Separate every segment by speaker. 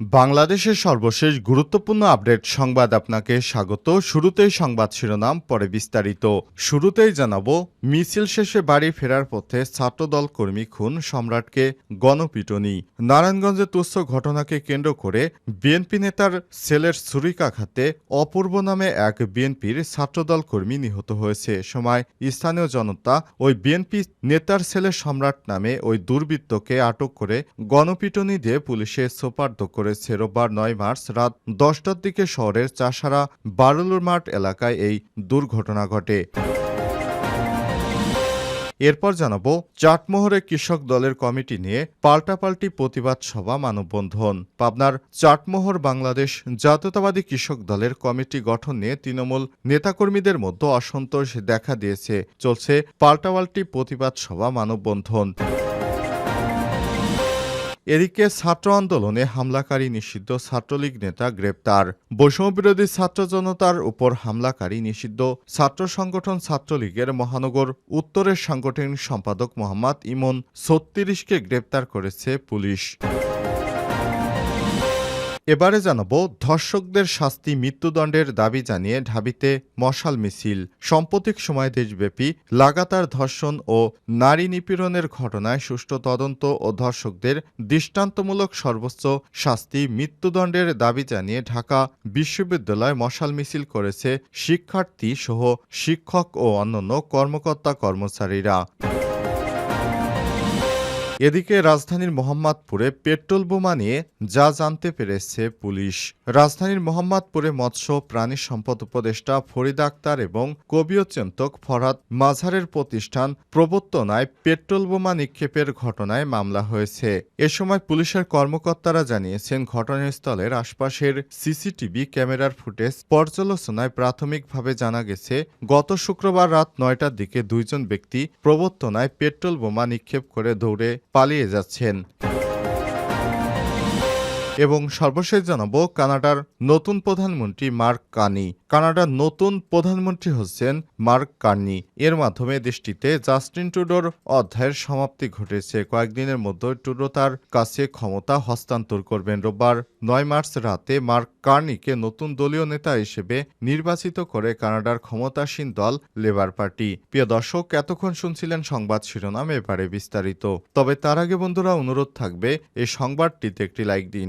Speaker 1: বাংলাদেশের সর্বশেষ গুরুত্বপূর্ণ আপডেট সংবাদ আপনাকে স্বাগত। শুরুতেই সংবাদ শিরোনাম, পরে বিস্তারিত। শুরুতেই জানাব, মিছিল শেষে বাড়ি ফেরার পথে ছাত্রদল কর্মী খুন সম্রাটকে গণপিটনি। নারায়ণগঞ্জে তুচ্ছ ঘটনাকে কেন্দ্র করে বিএনপি নেতার ছেলের ছুরিকাঘাতে অপূর্ব নামে এক বিএনপির ছাত্রদল কর্মী নিহত হয়েছে। সময় স্থানীয় জনতা ওই বিএনপি নেতার ছেলে সম্রাট নামে ওই দুর্বৃত্তকে আটক করে গণপিটনি দিয়ে পুলিশে সোপার্দ করেছে রোববার নয় মার্চ রাত দশটার দিকে শহরের চাষারা বারুলুর মাঠ এলাকায় এই দুর্ঘটনা ঘটে। এরপর জানাব, চাটমোহরে কৃষক দলের কমিটি নিয়ে পাল্টাপাল্টি প্রতিবাদ সভা মানববন্ধন। পাবনার চাটমোহর বাংলাদেশ জাতীয়তাবাদী কৃষক দলের কমিটি গঠন নিয়ে তৃণমূল নেতাকর্মীদের মধ্যে অসন্তোষ দেখা দিয়েছে। চলছে পাল্টাপাল্টি প্রতিবাদ সভা মানববন্ধন। এদিকে ছাত্র আন্দোলনে হামলাকারী নিষিদ্ধ ছাত্রলীগ নেতা গ্রেপ্তার। বৈষম্যবিরোধী ছাত্র জনতার উপর হামলাকারী নিষিদ্ধ ছাত্র সংগঠন ছাত্রলীগের মহানগর উত্তরের সাংগঠনিক সম্পাদক মোহাম্মদ ইমন ছত্রিশকে গ্রেপ্তার করেছে পুলিশ। এবারে জানাব, ধর্ষকদের শাস্তি মৃত্যুদণ্ডের দাবি জানিয়ে ঢাবিতে মশাল মিছিল। সাম্প্রতিক সময় দেশব্যাপী লাগাতার ধর্ষণ ও নারী নিপীড়নের ঘটনায় সুষ্ঠু তদন্ত ও ধর্ষকদের দৃষ্টান্তমূলক সর্বোচ্চ শাস্তি মৃত্যুদণ্ডের দাবি জানিয়ে ঢাকা বিশ্ববিদ্যালয় মশাল মিছিল করেছে শিক্ষার্থী সহ শিক্ষক ও অন্যান্য কর্মকর্তা কর্মচারীরা এদিকে রাজধানীর মোহাম্মদপুরে পেট্রোল বোমা নিয়ে যা জানতে পেরেছে পুলিশ। রাজধানীর মোহাম্মদপুরে মৎস্য প্রাণী সম্পদ উপদেষ্টা ফরিদ আক্তার এবং কবিও চিন্তক ফরহাদ মাঝারের প্রতিষ্ঠান প্রবর্তনায় পেট্রোল বোমা নিক্ষেপের ঘটনায় মামলা হয়েছে। এ সময় পুলিশের কর্মকর্তারা জানিয়েছেন, ঘটনাস্থলের আশপাশের সিসিটিভি ক্যামেরার ফুটেজ পর্যালোচনায় প্রাথমিকভাবে জানা গেছে, গত শুক্রবার রাত নয়টার দিকে দুইজন ব্যক্তি প্রবর্তনায় পেট্রোল বোমা নিক্ষেপ করে দৌড়ে পালিয়ে যাচ্ছেন। এবং সর্বশেষ জানাব কানাডার নতুন প্রধানমন্ত্রী মার্ক কানি কানাডার নতুন প্রধানমন্ত্রী হচ্ছেন মার্ক কার্নি। এর মাধ্যমে দেশটিতে জাস্টিন টুডোর অধ্যায়ের সমাপ্তি ঘটেছে। কয়েকদিনের মধ্যে টুডো তার কাছে ক্ষমতা হস্তান্তর করবেন। রোববার নয় মার্চ রাতে মার্ক কার্নিকে নতুন দলীয় নেতা হিসেবে নির্বাচিত করে কানাডার ক্ষমতাসীন দল লেবার পার্টি। প্রিয় দর্শক, এতক্ষণ শুনছিলেন সংবাদ শিরোনাম, এবারে বিস্তারিত। তবে তার আগে বন্ধুরা, অনুরোধ থাকবে, এই সংবাদটিতে একটি লাইক দিন।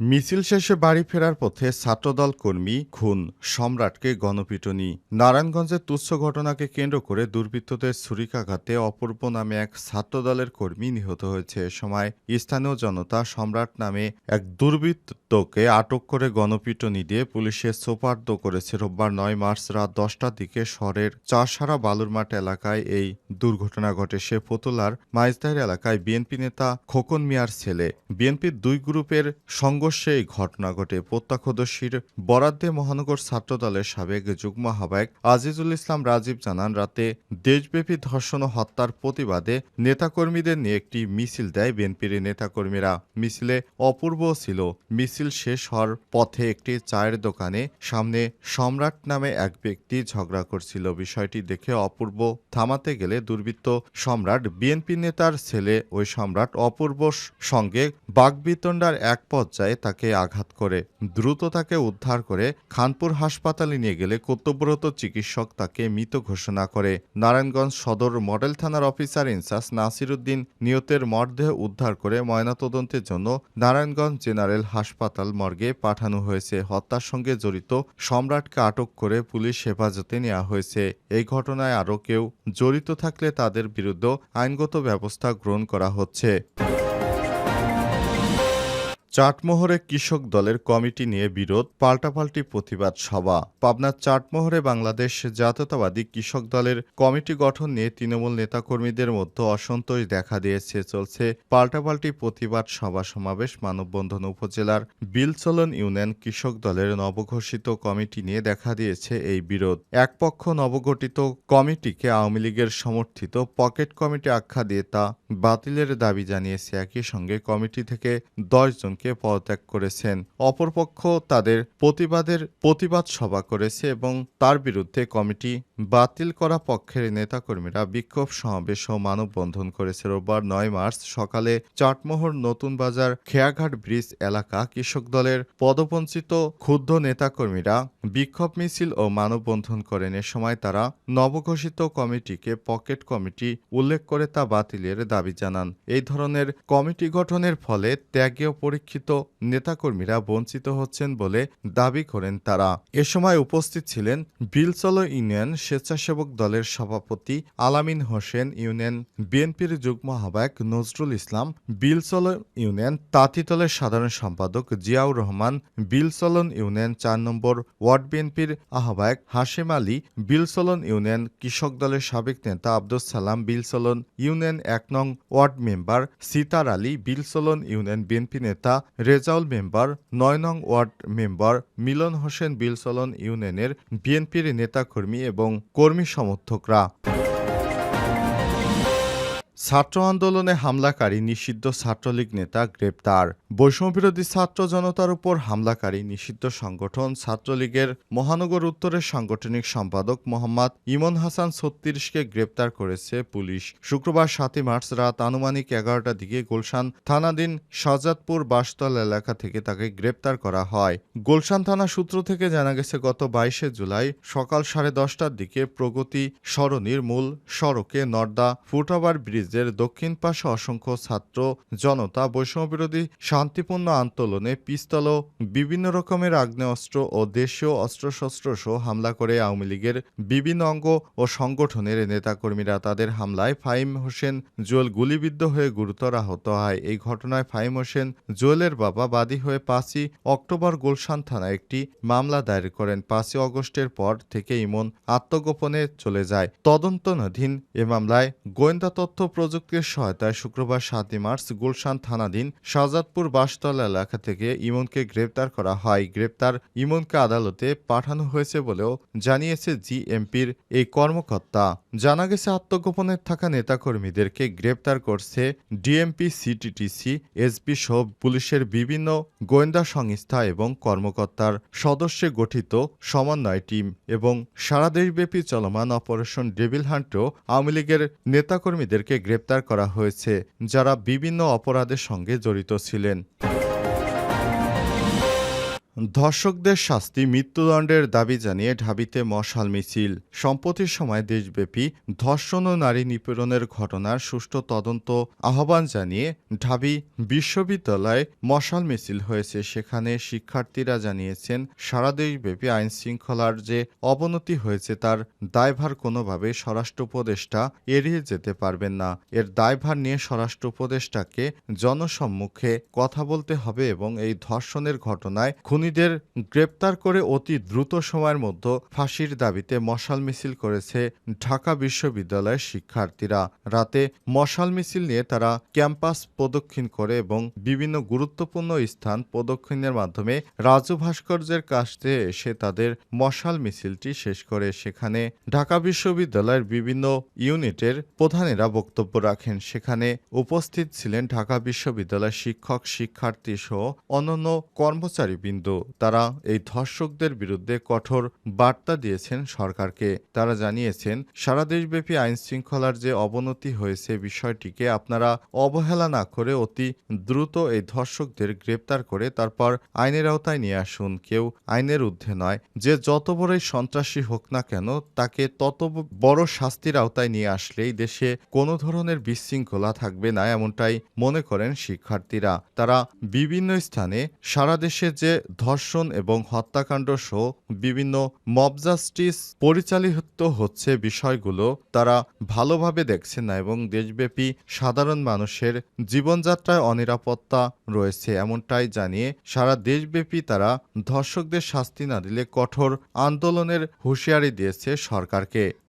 Speaker 1: মিছিল শেষে বাড়ি ফেরার পথে ছাত্রদল কর্মী খুন, সম্রাটকে গণপিটনি। নারায়ণগঞ্জের তুচ্ছ ঘটনাকে কেন্দ্র করে দুর্বৃত্তদের ছুরিকাঘাতে অপূর্ব নামে এক ছাত্রদলের কর্মী নিহত হয়েছে। এ সময় স্থানীয় জনতা সম্রাট নামে এক দুর্বৃত্তকে আটক করে গণপিটনি দিয়ে পুলিশে সোপার্দ করেছে। রোববার নয় মার্চ রাত দশটার দিকে শহরের চাষারা বালুরমাঠ এলাকায় এই দুর্ঘটনা ঘটে। সে ফতুলার মাইজদাহের এলাকায় বিএনপি নেতা খোকন মিয়ার ছেলে। বিএনপির দুই গ্রুপের সংঘর্ষে এই ঘটনা ঘটে। প্রত্যক্ষদর্শীর বরাদ্দে মহানগর ছাত্রদলের সাবেক যুগ্ম আহ্বায়ক আজিজুল ইসলাম রাজীব জানান, রাতে দেশব্যাপী ধর্ষণ ও হত্যার প্রতিবাদে নেতাকর্মীদের নিয়ে একটি মিছিল দেয় বিএনপির নেতাকর্মীরা। মিছিলে অপূর্ব ছিল। মিছিল শেষ হওয়ার পথে একটি চায়ের দোকানে সামনে সম্রাট নামে এক ব্যক্তি ঝগড়া করছিল। বিষয়টি দেখে অপূর্ব থামাতে গেলে দুর্বৃত্ত সম্রাট, বিএনপি নেতার ছেলে ওই সম্রাট অপূর্ব সঙ্গে বাগবিতণ্ডার এক পর্যায়ে তাকে আঘাত করে। দ্রুত তাকে উদ্ধার করে খানপুর হাসপাতালে নিয়ে গেলে কর্তব্যরত চিকিৎসক তাকে মৃত ঘোষণা করে। নারায়ণগঞ্জ সদর মডেল থানার অফিসার ইনচার্জ নাসির উদ্দিন নিহতের মরদেহ উদ্ধার করে ময়নাতদন্তের জন্য নারায়ণগঞ্জ জেনারেল হাসপাতাল মর্গে পাঠানো হয়েছে। হত্যার সঙ্গে জড়িত সম্রাটকে আটক করে পুলিশ হেফাজতে নেওয়া হয়েছে। এই ঘটনায় আরও কেউ জড়িত থাকলে তাদের বিরুদ্ধে আইনগত ব্যবস্থা গ্রহণ করা হচ্ছে। চাটমোহরে কৃষক দলের কমিটি নিয়ে বিরোধ, পাল্টাপাল্টি প্রতিবাদ সভা। পাবনার চাটমোহরে বাংলাদেশ জাতীয়তাবাদী কৃষক দলের কমিটি গঠন নিয়ে তৃণমূল নেতাকর্মীদের মধ্যে অসন্তোষ দেখা দিয়েছে, চলছে পাল্টাপাল্টি প্রতিবাদ সভা সমাবেশ মানববন্ধন উপজেলার বিলচলন ইউনিয়ন কৃষক দলের নবঘোষিত কমিটি নিয়ে দেখা দিয়েছে এই বিরোধ। এক পক্ষ নবগঠিত কমিটিকে আওয়ামী লীগের সমর্থিত পকেট কমিটি আখ্যা দিয়ে তা বাতিলের দাবি জানিয়েছে। একই সঙ্গে কমিটি থেকে দশ জনকে পদত্যাগ করেছেন। অপরপক্ষ তাদের প্রতিবাদের প্রতিবাদ সভা করেছে এবং তার বিরুদ্ধে কমিটি বাতিল করা পক্ষের নেতাকর্মীরা বিক্ষোভ সমাবেশ ও মানববন্ধন করেছে রোববার নয় মার্চ সকালে চাটমোহর নতুন বাজার খেয়াঘাট ব্রিজ এলাকা কৃষক দলের পদবঞ্চিত ক্ষুব্ধ নেতাকর্মীরা বিক্ষোভ মিছিল ও মানববন্ধন করেন। এ সময় তারা নবঘোষিত কমিটিকে পকেট কমিটি উল্লেখ করে তা বাতিলের দাবি জানান। এই ধরনের কমিটি গঠনের ফলে ত্যাগীয় পরীক্ষিত নেতাকর্মীরা বঞ্চিত হচ্ছেন বলে দাবি করেন তারা। এ সময় উপস্থিত ছিলেন বিলচলো ইউনিয়ন স্বেচ্ছাসেবক দলের সভাপতি আলামিন হোসেন, ইউনিয়ন বিএনপির যুগ্ম আহ্বায়ক নজরুল ইসলাম, বিলচলো ইউনিয়ন তাঁতিতলের সাধারণ সম্পাদক জিয়াউর রহমান বিলচলন ইউনিয়ন চার নম্বর ওয়ার্ড বিএনপির আহ্বায়ক হাশেম আলী বিলচলন ইউনিয়ন কৃষক দলের সাবেক নেতা আব্দুল সালাম বিলচলন ইউনিয়ন এক নং ward member Sitar Ali Bilchalan union BNP নেতা রেজাউল মেম্বার, নয় নং ওয়ার্ড মেম্বার মিলন হোসেন বিলসলন ইউনিয়নের বিএনপির নেতাকর্মী এবং কর্মী সমর্থকরা। ছাত্র আন্দোলনে হামলাকারী নিষিদ্ধ ছাত্রলীগ নেতা গ্রেপ্তার। বৈষম্যবিরোধী ছাত্র জনতার উপর হামলাকারী নিষিদ্ধ সংগঠন ছাত্রলীগের মহানগর উত্তরের সাংগঠনিক সম্পাদক মোহাম্মদ ইমন হাসান ছত্রিশকে গ্রেপ্তার করেছে পুলিশ। শুক্রবার সাতই মার্চ রাত আনুমানিক এগারোটার দিকে গুলশান থানাধীন শাহজাদপুর বাসতল এলাকা থেকে তাকে গ্রেপ্তার করা হয়। গুলশান থানা সূত্র থেকে জানা গেছে, গত বাইশে জুলাই সকাল সাড়ে দশটার দিকে প্রগতি সরণির মূল সড়কে নর্দা ফুটওভার ব্রিজের দক্ষিণ পাশে অসংখ্য ছাত্র, জনতা, বৈষম্যবিরোধী, শান্তিপূর্ণ আন্দোলনে পিস্তল বিভিন্ন রকমের আগ্নেয়াস্ত্র ও দেশীয় অস্ত্রশস্ত্র সহ হামলা করে আওয়ামী লীগের বিভিন্ন অঙ্গ ও সংগঠনের নেতাকর্মীরা। তাদের হামলায় ফাহিম হোসেন জুয়েল গুলিবিদ্ধ হয়ে গুরুতর আহত হয়। এই ঘটনায় ফাইম হোসেন জুয়েলের বাবা বাদী হয়ে পাঁচই অক্টোবর গুলশান থানায় একটি মামলা দায়ের করেন। পাঁচই অগস্টের পর থেকে ইমন আত্মগোপনে চলে যায়। তদন্তনাধীন এ মামলায় গোয়েন্দা তথ্য প্রযুক্তির সহায়তায় শুক্রবার সাতই মার্চ গুলশান থানাধীন শাহজাদপুর বাসতলা এলাকা থেকে ইমনকে গ্রেপ্তার করা হয়। গ্রেপ্তার ইমনকে আদালতে পাঠানো হয়েছে বলেও জানিয়েছে জিএমপির এই কর্মকর্তা। জানা গেছে, আত্মগোপনে থাকা নেতাকর্মীদেরকে গ্রেপ্তার করছে ডিএমপি, সিটিটিসি, এসপি সহ পুলিশের বিভিন্ন গোয়েন্দা সংস্থা এবং কর্মকর্তার সদস্যে গঠিত সমন্বয় টিম এবং সারা দেশব্যাপী চলমান অপারেশন ডেভিল হান্টেও আওয়ামী লীগের নেতাকর্মীদেরকে গ্রেপ্তার করা হয়েছে, যারা বিভিন্ন অপরাধের সঙ্গে জড়িত ছিলেন। ধর্ষকদের শাস্তি মৃত্যুদণ্ডের দাবি জানিয়ে ঢাবিতে মশাল মিছিল। সম্প্রতির সময় দেশব্যাপী ধর্ষণ ও নারী নিপীড়নের ঘটনার সুষ্ঠু তদন্ত আহ্বান জানিয়ে ঢাবি বিশ্ববিদ্যালয়ে মশাল মিছিল হয়েছে। সেখানে শিক্ষার্থীরা জানিয়েছেন, সারা দেশব্যাপী আইন শৃঙ্খলার যে অবনতি হয়েছে তার দায়ভার কোনোভাবে স্বরাষ্ট্র উপদেষ্টা এড়িয়ে যেতে পারবেন না। এর দায়ভার নিয়ে স্বরাষ্ট্র উপদেষ্টাকে জনসম্মুখে কথা বলতে হবে এবং এই ধর্ষণের ঘটনায় খুনিদের গ্রেপ্তার করে অতি দ্রুত সময়ের মধ্যে ফাঁসির দাবিতে মশাল মিছিল করেছে ঢাকা বিশ্ববিদ্যালয়ের শিক্ষার্থীরা। রাতে মশাল মিছিল নিয়ে তারা ক্যাম্পাস প্রদক্ষিণ করে এবং বিভিন্ন গুরুত্বপূর্ণ স্থান প্রদক্ষিণের মাধ্যমে রাজু ভাস্কর্যের কাছে এসে তাদের মশাল মিছিলটি শেষ করে। সেখানে ঢাকা বিশ্ববিদ্যালয়ের বিভিন্ন ইউনিটের প্রধানেরা বক্তব্য রাখেন। সেখানে উপস্থিত ছিলেন ঢাকা বিশ্ববিদ্যালয়ের শিক্ষক শিক্ষার্থী সহ অন্যান্য কর্মচারীবৃন্দ। তারা এই ধর্ষকদের বিরুদ্ধে কঠোর বার্তা দিয়েছেন সরকারকে। তারা জানিয়েছেন, সারা দেশব্যাপী আইন শৃঙ্খলার যে অবনতি হয়েছে বিষয়টিকে আপনারা অবহেলা না করে অতি দ্রুত এই ধর্ষকদের গ্রেপ্তার করে তারপর আইনের আওতায় নিয়ে আসুন। কেউ আইনের ঊর্ধ্বে নয়। যে যত বড়ই সন্ত্রাসী হোক না কেন, তাকে তত বড় শাস্তির আওতায় নিয়ে আসলেই দেশে কোনো ধরনের বিশৃঙ্খলা থাকবে না এমনটাই মনে করেন শিক্ষার্থীরা। তারা বিভিন্ন স্থানে সারা দেশে যে ধর্ষণ এবং হত্যাকাণ্ড সহ বিভিন্ন মব জাস্টিস পরিচালিত হচ্ছে বিষয়গুলো তারা ভালোভাবে দেখছে না এবং দেশব্যাপী সাধারণ মানুষের জীবনযাত্রায় অনিরাপত্তা রয়েছে এমনটাই জানিয়ে সারা দেশব্যাপী তারা ধর্ষকদের শাস্তি না দিলে কঠোর আন্দোলনের হুঁশিয়ারি দিয়েছে সরকারকে।